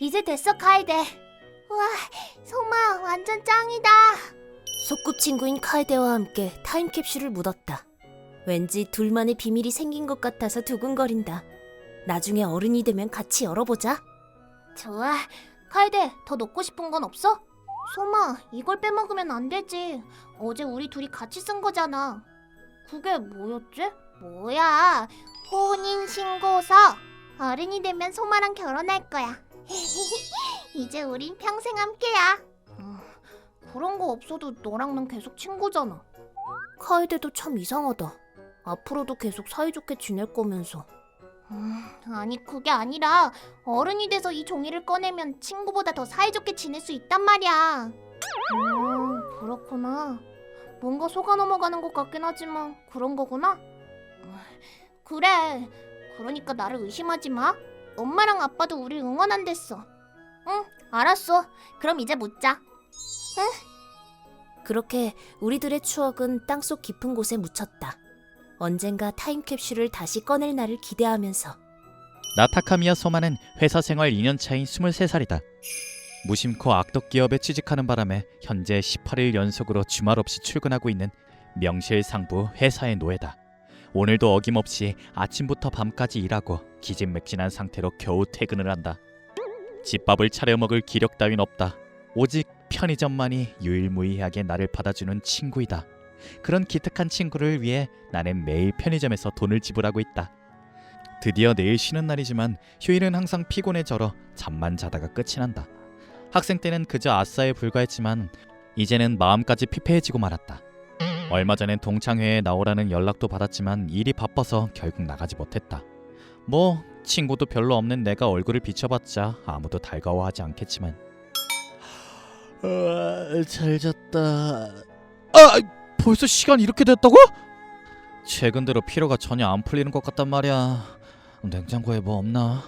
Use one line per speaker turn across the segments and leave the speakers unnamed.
이제 됐어 카에데. 와, 소마 완전 짱이다. 소꿉친구인 카에데와 함께 타임캡슐을 묻었다. 왠지 둘만의 비밀이 생긴 것 같아서 두근거린다. 나중에 어른이 되면 같이 열어보자. 좋아. 카에데, 더 넣고 싶은 건 없어? 소마, 이걸 빼먹으면 안 되지. 어제 우리 둘이 같이 쓴 거잖아. 그게 뭐였지? 뭐야? 혼인신고서. 어른이 되면 소마랑 결혼할 거야. 이제 우린 평생 함께야. 음, 그런 거 없어도 너랑 난 계속 친구잖아. 카에데도 참 이상하다. 앞으로도 계속 사이좋게 지낼 거면서. 음, 아니 그게 아니라 어른이 돼서 이 종이를 꺼내면 친구보다 더 사이좋게 지낼 수 있단 말이야. 음, 그렇구나. 뭔가 속아 넘어가는 것 같긴 하지만 그런 거구나. 음, 그래. 그러니까 나를 의심하지 마. 엄마랑 아빠도 우리 응원한댔어. 응, 알았어. 그럼 이제 묻자. 그렇게 우리들의 추억은 땅속 깊은 곳에 묻혔다. 언젠가 타임캡슐을 다시 꺼낼 날을 기대하면서
나타카미야 소마는 회사 생활 2년 차인 23살이다. 무심코 악덕 기업에 취직하는 바람에 현재 18일 연속으로 주말 없이 출근하고 있는 명실상부 회사의 노예다. 오늘도 어김없이 아침부터 밤까지 일하고 기진맥진한 상태로 겨우 퇴근을 한다. 집밥을 차려 먹을 기력 따윈 없다. 오직 편의점만이 유일무이하게 나를 받아주는 친구이다. 그런 기특한 친구를 위해 나는 매일 편의점에서 돈을 지불하고 있다. 드디어 내일 쉬는 날이지만 휴일은 항상 피곤해 절어 잠만 자다가 끝이 난다. 학생 때는 그저 아싸에 불과했지만 이제는 마음까지 피폐해지고 말았다. 얼마 전엔 동창회에 나오라는 연락도 받았지만 일이 바빠서 결국 나가지 못했다. 뭐 친구도 별로 없는 내가 얼굴을 비춰봤자 아무도 달가워하지 않겠지만. 아, 잘 잤다. 아, 벌써 시간 이렇게 됐다고? 최근 들어 피로가 전혀 안 풀리는 것 같단 말이야. 냉장고에 뭐 없나?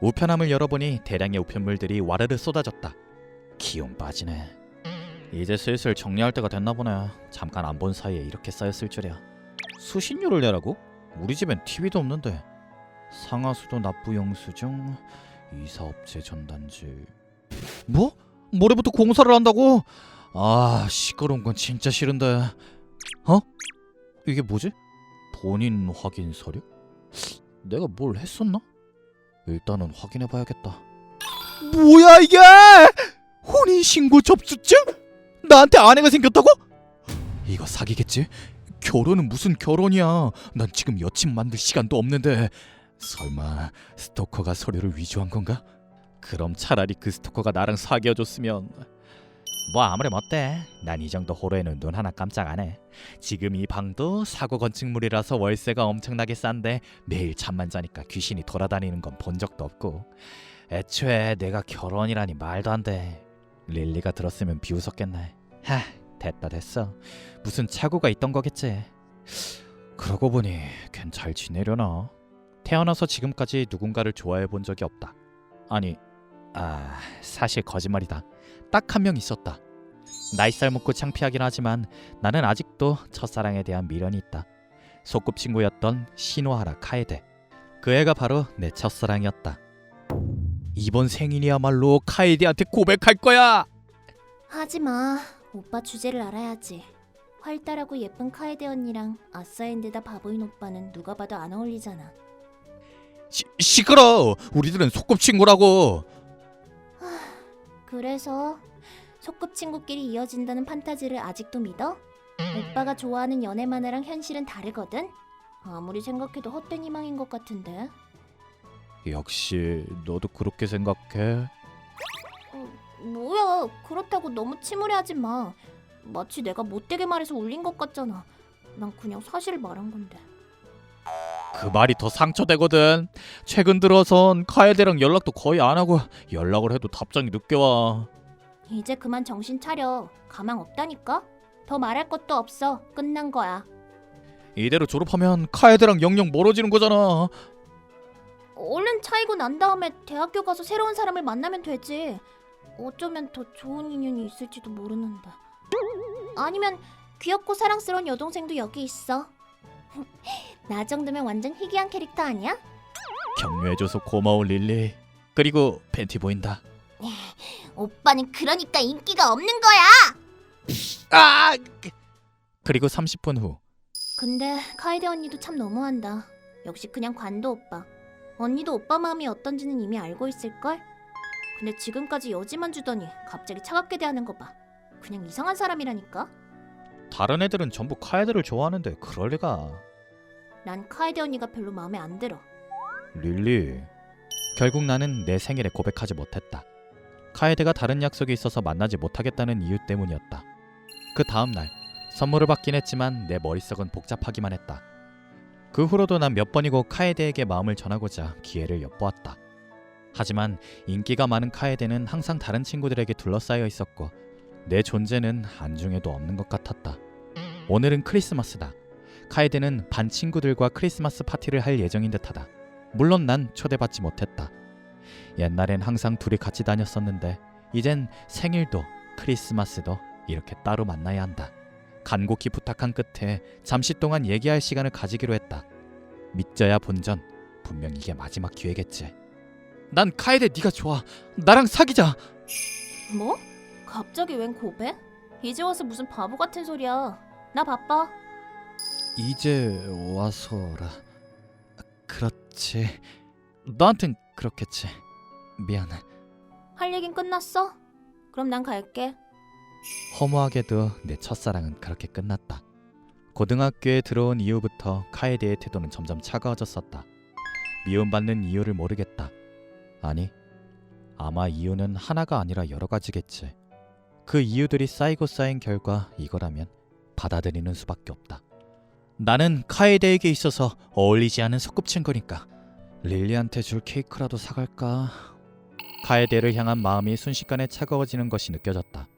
우편함을 열어보니 대량의 우편물들이 와르르 쏟아졌다. 기운 빠지네. 이제 슬슬 정리할 때가 됐나 보네. 잠깐 안 본 사이에 이렇게 쌓였을 줄이야. 수신료를 내라고? 우리 집엔 TV도 없는데. 상하수도 납부 영수증, 이사업체 전단지. 뭐? 모레부터 공사를 한다고? 아 시끄러운 건 진짜 싫은데. 어? 이게 뭐지? 본인 확인 서류? 내가 뭘 했었나? 일단은 확인해 봐야겠다. 뭐야 이게? 혼인 신고 접수증? 나한테 아내가 생겼다고? 이거 사기겠지? 결혼은 무슨 결혼이야? 난 지금 여친 만들 시간도 없는데 설마 스토커가 서류를 위조한 건가? 그럼 차라리 그 스토커가 나랑 사귀어줬으면 뭐 아무렴 어때? 난 이 정도 호러에는 눈 하나 깜짝 안 해. 지금 이 방도 사고 건축물이라서 월세가 엄청나게 싼데 매일 잠만 자니까 귀신이 돌아다니는 건 본 적도 없고 애초에 내가 결혼이라니 말도 안 돼. 릴리가 들었으면 비웃었겠네. 하, 됐다 됐어. 무슨 착오가 있던 거겠지. 그러고 보니 걘 잘 지내려나? 태어나서 지금까지 누군가를 좋아해 본 적이 없다. 아니, 아 사실 거짓말이다. 딱 한 명 있었다. 나이살 먹고 창피하긴 하지만 나는 아직도 첫사랑에 대한 미련이 있다. 소꿉친구였던 시노하라 카에데. 그 애가 바로 내 첫사랑이었다. 이번 생일이야말로 카에데한테 고백할 거야.
하지 마. 오빠 주제를 알아야지. 활달하고 예쁜 카에데 언니랑 아싸인데다 바보인 오빠는 누가 봐도 안 어울리잖아.
시, 시끄러. 우리들은 소꿉친구라고.
그래서 소꿉친구끼리 이어진다는 판타지를 아직도 믿어? 오빠가 좋아하는 연애 만화랑 현실은 다르거든. 아무리 생각해도 헛된 희망인 것 같은데.
역시 너도 그렇게 생각해?
어, 뭐야? 그렇다고 너무 침울해하지 마. 마치 내가 못되게 말해서 울린 것 같잖아. 난 그냥 사실을 말한 건데.
그 말이 더 상처되거든. 최근 들어선 카에데랑 연락도 거의 안 하고 연락을 해도 답장이 늦게 와.
이제 그만 정신 차려. 가망 없다니까. 더 말할 것도 없어. 끝난 거야.
이대로 졸업하면 카에데랑 영영 멀어지는 거잖아.
얼른 차이고 난 다음에 대학교 가서 새로운 사람을 만나면 되지. 어쩌면 더 좋은 인연이 있을지도 모르는데. 아니면 귀엽고 사랑스러운 여동생도 여기 있어. 나 정도면 완전 희귀한 캐릭터 아니야?
격려해줘서 고마워 릴리. 그리고 팬티 보인다.
오빠는 그러니까 인기가 없는 거야.
아! 그리고 30분 후
근데 카이데 언니도 참 너무한다. 역시 그냥 관도 오빠. 언니도 오빠 마음이 어떤지는 이미 알고 있을걸? 근데 지금까지 여지만 주더니 갑자기 차갑게 대하는 거 봐. 그냥 이상한 사람이라니까?
다른 애들은 전부 카에드를 좋아하는데 그럴 리가.
난 카이데 언니가 별로 마음에 안 들어.
릴리. 결국 나는 내 생일에 고백하지 못했다. 카에드가 다른 약속이 있어서 만나지 못하겠다는 이유 때문이었다. 그 다음 날 선물을 받긴 했지만 내 머릿속은 복잡하기만 했다. 그 후로도 난 몇 번이고 카에데에게 마음을 전하고자 기회를 엿보았다. 하지만 인기가 많은 카에데는 항상 다른 친구들에게 둘러싸여 있었고 내 존재는 안중에도 없는 것 같았다. 오늘은 크리스마스다. 카에데는 반 친구들과 크리스마스 파티를 할 예정인 듯하다. 물론 난 초대받지 못했다. 옛날엔 항상 둘이 같이 다녔었는데 이젠 생일도 크리스마스도 이렇게 따로 만나야 한다. 간곡히 부탁한 끝에 잠시 동안 얘기할 시간을 가지기로 했다. 믿져야 본전. 분명 이게 마지막 기회겠지. 난 카에데 네가 좋아. 나랑 사귀자.
뭐? 갑자기 웬 고백? 이제 와서 무슨 바보 같은 소리야. 나 바빠.
이제 와서라. 그렇지. 너한텐 그렇겠지. 미안해.
할 얘긴 끝났어? 그럼 난 갈게.
허무하게도 내 첫사랑은 그렇게 끝났다. 고등학교에 들어온 이후부터 카에데의 태도는 점점 차가워졌었다. 미움받는 이유를 모르겠다. 아니, 아마 이유는 하나가 아니라 여러 가지겠지. 그 이유들이 쌓이고 쌓인 결과 이거라면 받아들이는 수밖에 없다. 나는 카에데에게 있어서 어울리지 않은 소꿉친구니까 릴리한테 줄 케이크라도 사갈까? 카에데를 향한 마음이 순식간에 차가워지는 것이 느껴졌다.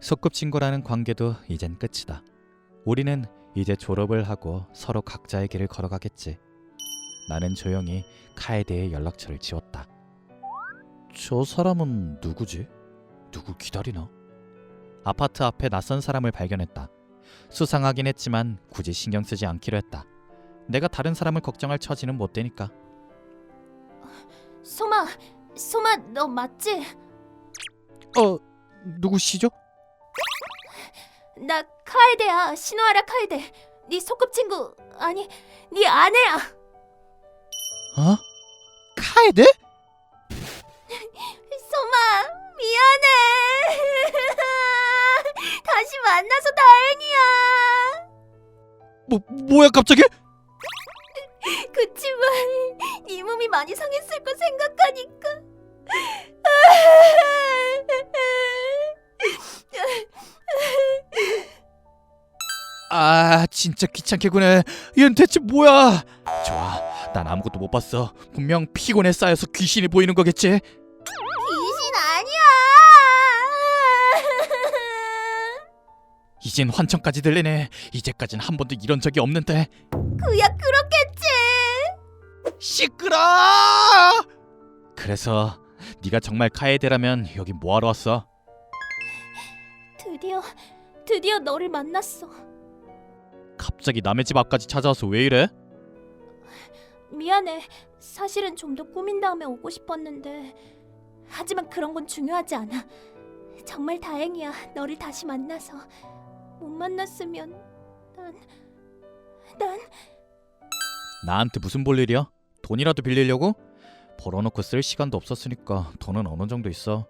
소꿉친구라는 관계도 이젠 끝이다. 우리는 이제 졸업을 하고 서로 각자의 길을 걸어가겠지. 나는 조용히 카에데의 연락처를 지웠다. 저 사람은 누구지? 누구 기다리나? 아파트 앞에 낯선 사람을 발견했다. 수상하긴 했지만 굳이 신경 쓰지 않기로 했다. 내가 다른 사람을 걱정할 처지는 못 되니까.
소마, 소마 너 맞지?
어, 누구시죠?
나 카에데야. 신호하라 카에데. 네 소꿉친구 아니 네 아내야.
어? 카에데?
미안해. 다시 만나서 다행이야.
뭐 뭐야 갑자기?
그치만 네 몸이 많이 상했을 거 생각하니까.
아 진짜 귀찮게 구네 얘는 대체 뭐야 좋아 난 아무것도 못 봤어 분명 피곤에 쌓여서 귀신이 보이는 거겠지 이젠 환청까지 들리네 이제까진 한 번도 이런 적이 없는데
그야 그렇겠지.
시끄러 그래서 네가 정말 카에데라면 여기 뭐하러 왔어
드디어 드디어 너를 만났어.
갑자기 남의 집 앞까지 찾아와서 왜 이래
미안해. 사실은 좀 더 꾸민 다음에 오고 싶었는데 하지만 그런 건 중요하지 않아. 정말 다행이야. 너를 다시 만나서 못 만났으면 난 난
나한테 무슨 볼 일이야? 돈이라도 빌리려고? 벌어놓고 쓸 시간도 없었으니까 돈은 어느 정도 있어.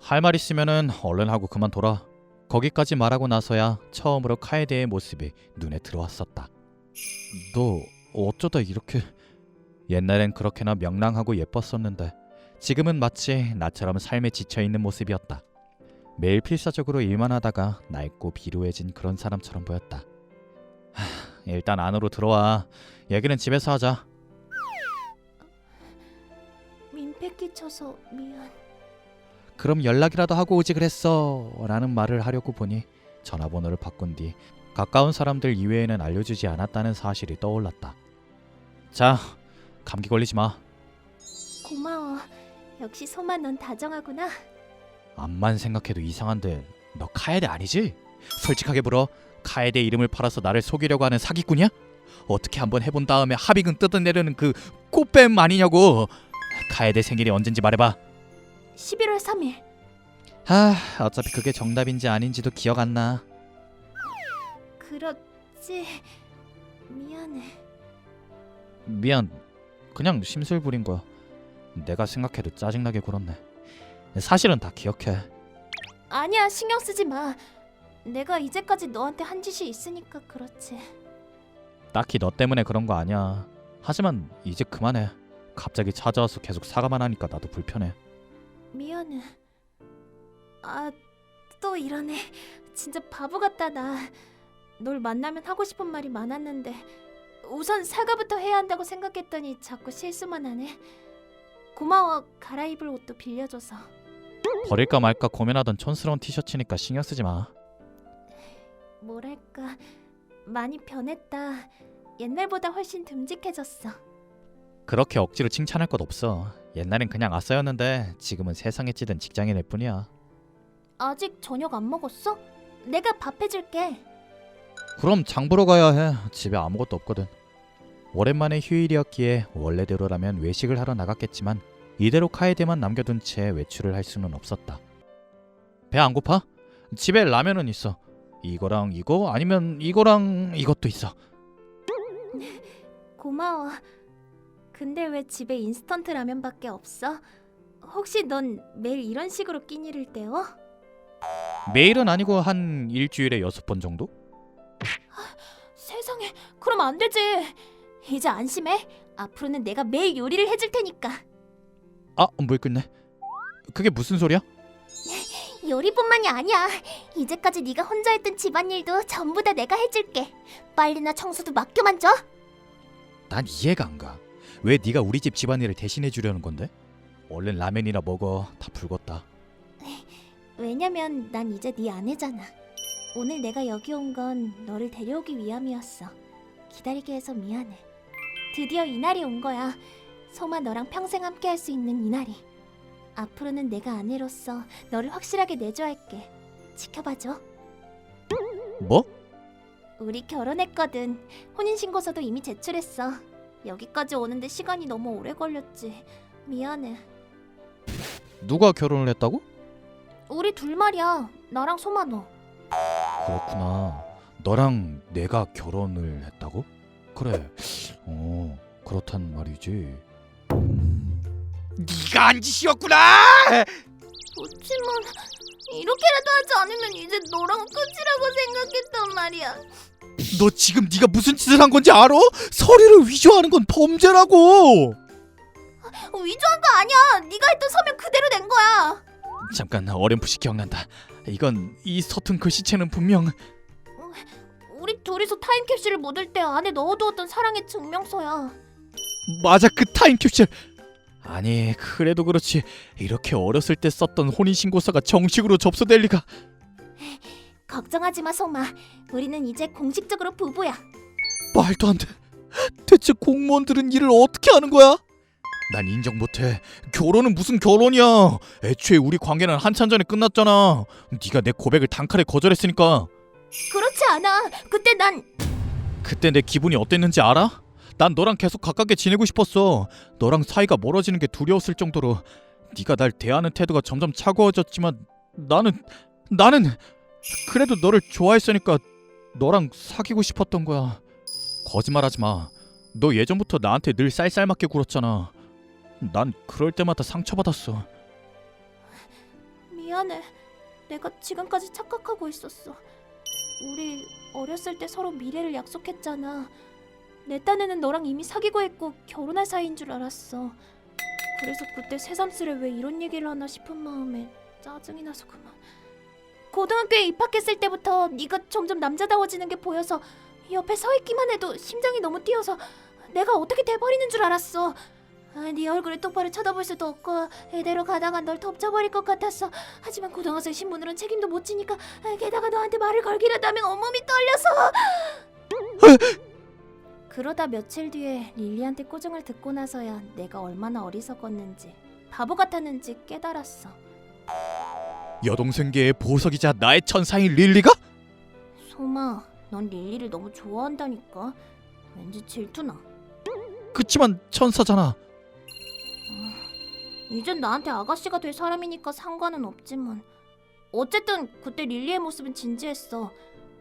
할 말 있으면은 얼른 하고 그만둬라 거기까지 말하고 나서야 처음으로 카에데의 모습이 눈에 들어왔었다. 너 어쩌다 이렇게 옛날엔 그렇게나 명랑하고 예뻤었는데 지금은 마치 나처럼 삶에 지쳐 있는 모습이었다 매일 필사적으로 일만 하다가 낡고 비루해진 그런 사람처럼 보였다 하, 일단 안으로 들어와 얘기는 집에서 하자
민폐 끼쳐서 미안.
그럼 연락이라도 하고 오지 그랬어 라는 말을 하려고 보니 전화번호를 바꾼 뒤 가까운 사람들 이외에는 알려주지 않았다는 사실이 떠올랐다 자 감기 걸리지 마
고마워. 역시 소마 넌 다정하구나.
암만 생각해도 이상한데 너 카에데 아니지? 솔직하게 물어 카에데 이름을 팔아서 나를 속이려고 하는 사기꾼이야? 어떻게 한번 해본 다음에 합의금 뜯어내려는 그 꽃뱀 아니냐고 카에데 생일이 언젠지 말해봐
11월 3일.
아 어차피 그게 정답인지 아닌지도 기억 안나
그렇지. 미안해.
미안 그냥 심술 부린 거야 내가 생각해도 짜증나게 굴었네 사실은 다 기억해
아니야, 신경 쓰지 마. 내가 이제까지 너한테 한 짓이 있으니까 그렇지.
딱히 너 때문에 그런 거 아니야 하지만 이제 그만해 갑자기 찾아와서 계속 사과만 하니까 나도 불편해
미안해. 아, 또 이러네. 진짜 바보 같다 나. 널 만나면 하고 싶은 말이 많았는데 우선 사과부터 해야 한다고 생각했더니 자꾸 실수만 하네. 고마워. 갈아입을 옷도 빌려줘서.
버릴까 말까 고민하던 촌스러운 티셔츠니까 신경 쓰지 마
뭐랄까 많이 변했다. 옛날보다 훨씬 듬직해졌어.
그렇게 억지로 칭찬할 것 없어 옛날엔 그냥 아싸였는데 지금은 세상에 찌든 직장인일 뿐이야
아직 저녁 안 먹었어? 내가 밥 해줄게.
그럼 장 보러 가야 해. 집에 아무것도 없거든. 오랜만에 휴일이었기에 원래대로라면 외식을 하러 나갔겠지만 이대로 카에데만 남겨둔 채 외출을 할 수는 없었다. 배 안 고파? 집에 라면은 있어. 이거랑 이거 아니면 이거랑 이것도 있어.
고마워. 근데 왜 집에 인스턴트 라면밖에 없어? 혹시 넌 매일 이런 식으로 끼니를 때워?
매일은 아니고 한 일주일에 여섯 번 정도?
세상에, 그럼 안 되지. 이제 안심해. 앞으로는 내가 매일 요리를 해줄 테니까.
아, 물 끊네. 그게 무슨 소리야?
요리뿐만이 아니야. 이제까지 네가 혼자 했던 집안일도 전부 다 내가 해줄게. 빨래나 청소도 맡겨만 줘.
난 이해가 안 가. 왜 네가 우리 집 집안일을 대신해 주려는 건데? 얼른 라면이나 먹어. 다 불었다.
왜냐면 난 이제 네 아내잖아. 오늘 내가 여기 온 건 너를 데려오기 위함이었어. 기다리게 해서 미안해. 드디어 이날이 온 거야. 소마 너랑 평생 함께 할 수 있는 이날이. 앞으로는 내가 아내로서 너를 확실하게 내조할게. 지켜봐줘.
뭐?
우리 결혼했거든. 혼인신고서도 이미 제출했어. 여기까지 오는데 시간이 너무 오래 걸렸지. 미안해.
누가 결혼을 했다고?
우리 둘 말이야. 나랑 소마 너.
그렇구나. 너랑 내가 결혼을 했다고? 그래. 어, 그렇단 말이지. 네가 한 짓이었구나.
그렇지만 이렇게라도 하지 않으면 이제 너랑 끝이라고 생각했단 말이야.
너 지금 네가 무슨 짓을 한 건지 알아? 서류를 위조하는 건 범죄라고.
위조한 거 아니야. 네가 했던 서면 그대로 된 거야.
잠깐 어렴풋이 기억난다. 이건 이 서툰 글씨체는 분명
우리 둘이서 타임캡슐을 묻을 때 안에 넣어두었던 사랑의 증명서야.
맞아 그 타임캡슐. 아니 그래도 그렇지 이렇게 어렸을 때 썼던 혼인신고서가 정식으로 접수될 리가
걱정하지 마, 소마. 우리는 이제 공식적으로 부부야.
말도 안 돼. 대체 공무원들은 일을 어떻게 하는 거야? 난 인정 못해. 결혼은 무슨 결혼이야. 애초에 우리 관계는 한참 전에 끝났잖아. 네가 내 고백을 단칼에 거절했으니까.
그렇지 않아. 그때 난
그때 내 기분이 어땠는지 알아? 난 너랑 계속 가깝게 지내고 싶었어. 너랑 사이가 멀어지는 게 두려웠을 정도로 네가 날 대하는 태도가 점점 차가워졌지만 나는 나는 그래도 너를 좋아했으니까 너랑 사귀고 싶었던 거야. 거짓말하지 마. 너 예전부터 나한테 늘 쌀쌀맞게 굴었잖아. 난 그럴 때마다 상처받았어.
미안해. 내가 지금까지 착각하고 있었어. 우리 어렸을 때 서로 미래를 약속했잖아. 내 딴에는 너랑 이미 사귀고 있고 결혼할 사이인 줄 알았어. 그래서 그때 새삼스레 왜 이런 얘기를 하나 싶은 마음에 짜증이 나서 그만. 고등학교에 입학했을 때부터 네가 점점 남자다워지는 게 보여서 옆에 서 있기만 해도 심장이 너무 뛰어서 내가 어떻게 돼버리는 줄 알았어. 아, 네 얼굴을 똑바로 쳐다볼 수도 없고 이대로 가다가 널 덮쳐버릴 것 같았어. 하지만 고등학생 신분으로는 책임도 못 지니까 아, 게다가 너한테 말을 걸기라도 하면 온몸이 떨려서 그러다 며칠 뒤에 릴리한테 꼬정을 듣고 나서야 내가 얼마나 어리석었는지 바보 같았는지 깨달았어.
여동생계의 보석이자 나의 천사인 릴리가?
소마, 넌 릴리를 너무 좋아한다니까. 왠지 질투나.
그치만 천사잖아.
이젠 나한테 아가씨가 될 사람이니까 상관은 없지만 어쨌든 그때 릴리의 모습은 진지했어.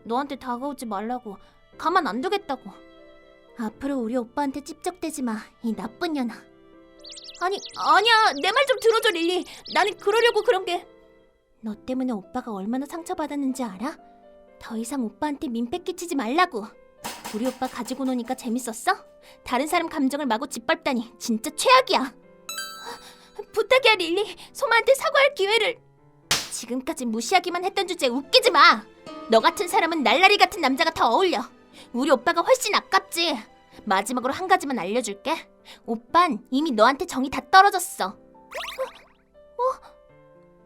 너한테 다가오지 말라고 가만 안 두겠다고. 앞으로 우리 오빠한테 찝쩍대지 마, 이 나쁜 년아. 아니, 아니야. 내 말 좀 들어줘, 릴리. 나는 그러려고 그런 게. 너 때문에 오빠가 얼마나 상처받았는지 알아? 더 이상 오빠한테 민폐 끼치지 말라고. 우리 오빠 가지고 노니까 재밌었어? 다른 사람 감정을 마구 짓밟다니 진짜 최악이야. 부탁이야 릴리. 소마한테 사과할 기회를. 지금까지 무시하기만 했던 주제에 웃기지 마. 너 같은 사람은 날라리 같은 남자가 더 어울려. 우리 오빠가 훨씬 아깝지. 마지막으로 한 가지만 알려줄게. 오빤 이미 너한테 정이 다 떨어졌어. 어? 어?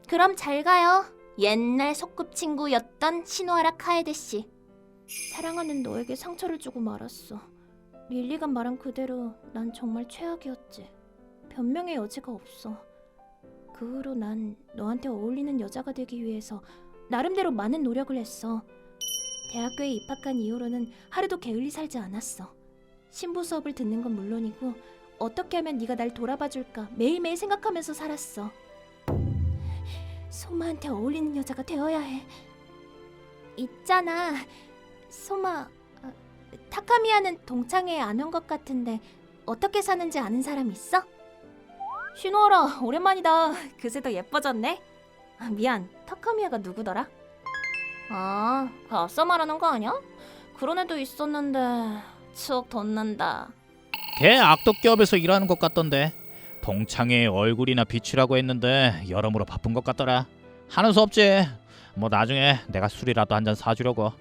그럼 잘 가요. 옛날 소꿉친구였던 신호하라 카에데 씨. 사랑하는 너에게 상처를 주고 말았어. 릴리가 말한 그대로 난 정말 최악이었지. 변명의 여지가 없어. 그 후로 난 너한테 어울리는 여자가 되기 위해서 나름대로 많은 노력을 했어. 대학교에 입학한 이후로는 하루도 게을리 살지 않았어. 신부 수업을 듣는 건 물론이고 어떻게 하면 네가 날 돌아봐 줄까 매일매일 생각하면서 살았어. 소마한테 어울리는 여자가 되어야 해. 있잖아. 소마 어, 타카미야는 동창회에 안 온 것 같은데 어떻게 사는지 아는 사람 있어? 신호라 오랜만이다. 그새 더 예뻐졌네. 아, 미안. 타카미야가 누구더라? 아, 그 앞서 말하는 거 아니야? 그런 애도 있었는데 추억 덧난다.
걔 악덕 기업에서 일하는 것 같던데 동창회 얼굴이나 비추라고 했는데 여러모로 바쁜 것 같더라 하는 수 없지 뭐 나중에 내가 술이라도 한 잔 사주려고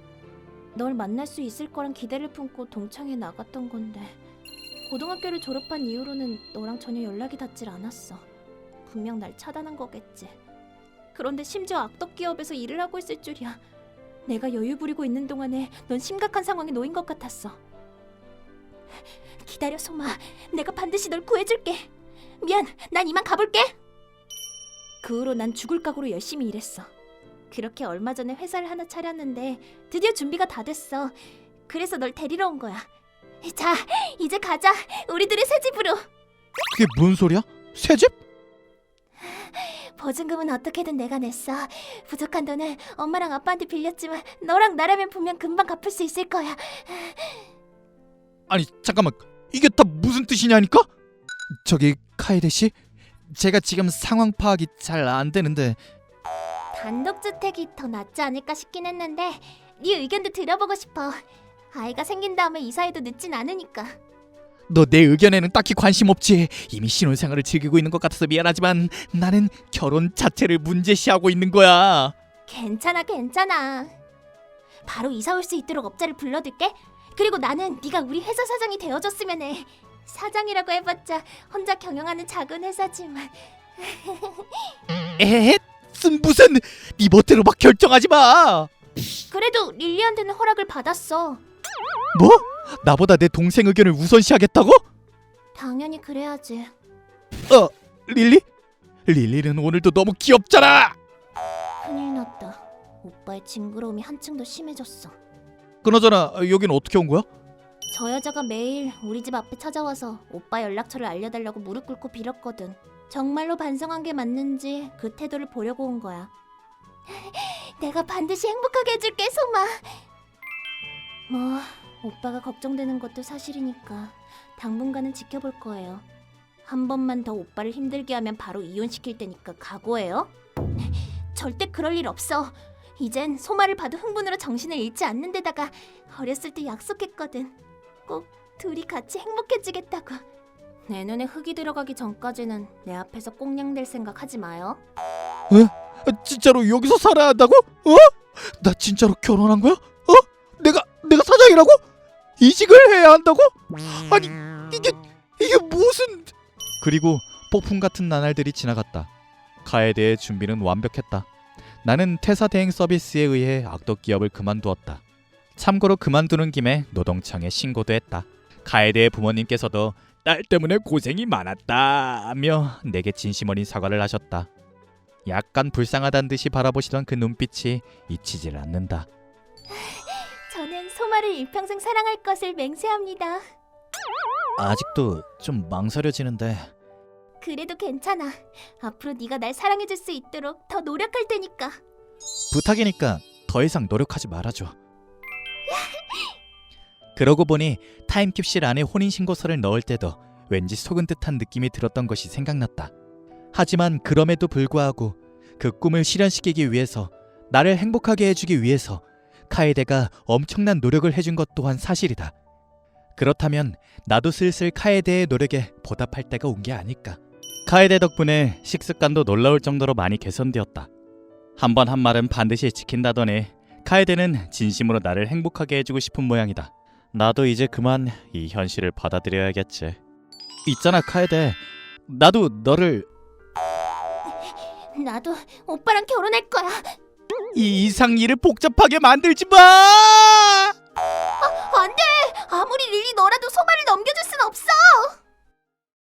널 만날 수 있을 거란 기대를 품고 동창회 나갔던 건데 고등학교를 졸업한 이후로는 너랑 전혀 연락이 닿질 않았어. 분명 날 차단한 거겠지. 그런데 심지어 악덕 기업에서 일을 하고 있을 줄이야. 내가 여유 부리고 있는 동안에 넌 심각한 상황에 놓인 것 같았어. 기다려 소마. 내가 반드시 널 구해줄게. 미안. 난 이만 가볼게. 그 후로 난 죽을 각오로 열심히 일했어. 그렇게 얼마 전에 회사를 하나 차렸는데 드디어 준비가 다 됐어. 그래서 널 데리러 온 거야. 자, 이제 가자. 우리들의 새 집으로.
그게 뭔 소리야? 새집?
보증금은 어떻게든 내가 냈어. 부족한 돈은 엄마랑 아빠한테 빌렸지만 너랑 나라면 분명 금방 갚을 수 있을 거야.
아니 잠깐만 이게 다 무슨 뜻이냐니까? 저기 카이데 씨 제가 지금 상황 파악이 잘 안 되는데
단독주택이 더 낫지 않을까 싶긴 했는데 네 의견도 들어보고 싶어. 아이가 생긴 다음에 이사해도 늦진 않으니까.
너 내 의견에는 딱히 관심 없지. 이미 신혼생활을 즐기고 있는 것 같아서 미안하지만 나는 결혼 자체를 문제시하고 있는 거야.
괜찮아 괜찮아. 바로 이사 올 수 있도록 업자를 불러둘게. 그리고 나는 네가 우리 회사 사장이 되어줬으면 해. 사장이라고 해봤자 혼자 경영하는 작은 회사지만.
에헷 무슨 네 멋대로 막 결정하지 마.
그래도 릴리한테는 허락을 받았어
뭐? 나보다 내 동생 의견을 우선시하겠다고?
당연히 그래야지
어 릴리? 릴리는 오늘도 너무 귀엽잖아
큰일 났다 오빠의 징그러움이 한층 더 심해졌어
그나저나 여긴 어떻게 온 거야?
저 여자가 매일 우리 집 앞에 찾아와서 오빠 연락처를 알려달라고 무릎 꿇고 빌었거든. 정말로 반성한 게 맞는지 그 태도를 보려고 온 거야. 내가 반드시 행복하게 해줄게, 소마. 뭐 오빠가 걱정되는 것도 사실이니까 당분간은 지켜볼 거예요. 한 번만 더 오빠를 힘들게 하면 바로 이혼시킬 테니까 각오해요. 절대 그럴 일 없어. 이젠 소마를 봐도 흥분으로 정신을 잃지 않는 데다가 어렸을 때 약속했거든. 꼭 둘이 같이 행복해지겠다고. 내 눈에 흙이 들어가기 전까지는 내 앞에서 꽁냥댈 생각 하지 마요.
아, 진짜로 여기서 살아야 한다고? 어? 나 진짜로 결혼한 거야? 사장이라고? 이직을 해야 한다고? 아니 이게 이게 무슨 그리고 폭풍 같은 나날들이 지나갔다. 카에 대해 준비는 완벽했다. 나는 퇴사 대행 서비스에 의해 악덕 기업을 그만두었다. 참고로 그만두는 김에 노동청에 신고도 했다. 카에 대해 부모님께서도 딸 때문에 고생이 많았다며 내게 진심 어린 사과를 하셨다. 약간 불쌍하단 듯이 바라보시던 그 눈빛이 잊히질 않는다.
소마를 일평생 사랑할 것을 맹세합니다.
아직도 좀 망설여지는데
그래도 괜찮아. 앞으로 네가 날 사랑해줄 수 있도록 더 노력할 테니까.
부탁이니까 더 이상 노력하지 말아줘. 그러고 보니 타임캡슐 안에 혼인신고서를 넣을 때도 왠지 속은 듯한 느낌이 들었던 것이 생각났다. 하지만 그럼에도 불구하고 그 꿈을 실현시키기 위해서 나를 행복하게 해주기 위해서 카에데가 엄청난 노력을 해준 것 또한 사실이다. 그렇다면 나도 슬슬 카에데의 노력에 보답할 때가 온 게 아닐까. 카에데 덕분에 식습관도 놀라울 정도로 많이 개선되었다. 한 번 한 말은 반드시 지킨다더니 카에데는 진심으로 나를 행복하게 해주고 싶은 모양이다. 나도 이제 그만 이 현실을 받아들여야겠지. 있잖아 카에데, 나도 너를
나도 오빠랑 결혼할 거야.
이 이상 일을 복잡하게 만들지 마.
안 돼! 아무리 릴리 너라도 소마를 넘겨줄 순 없어!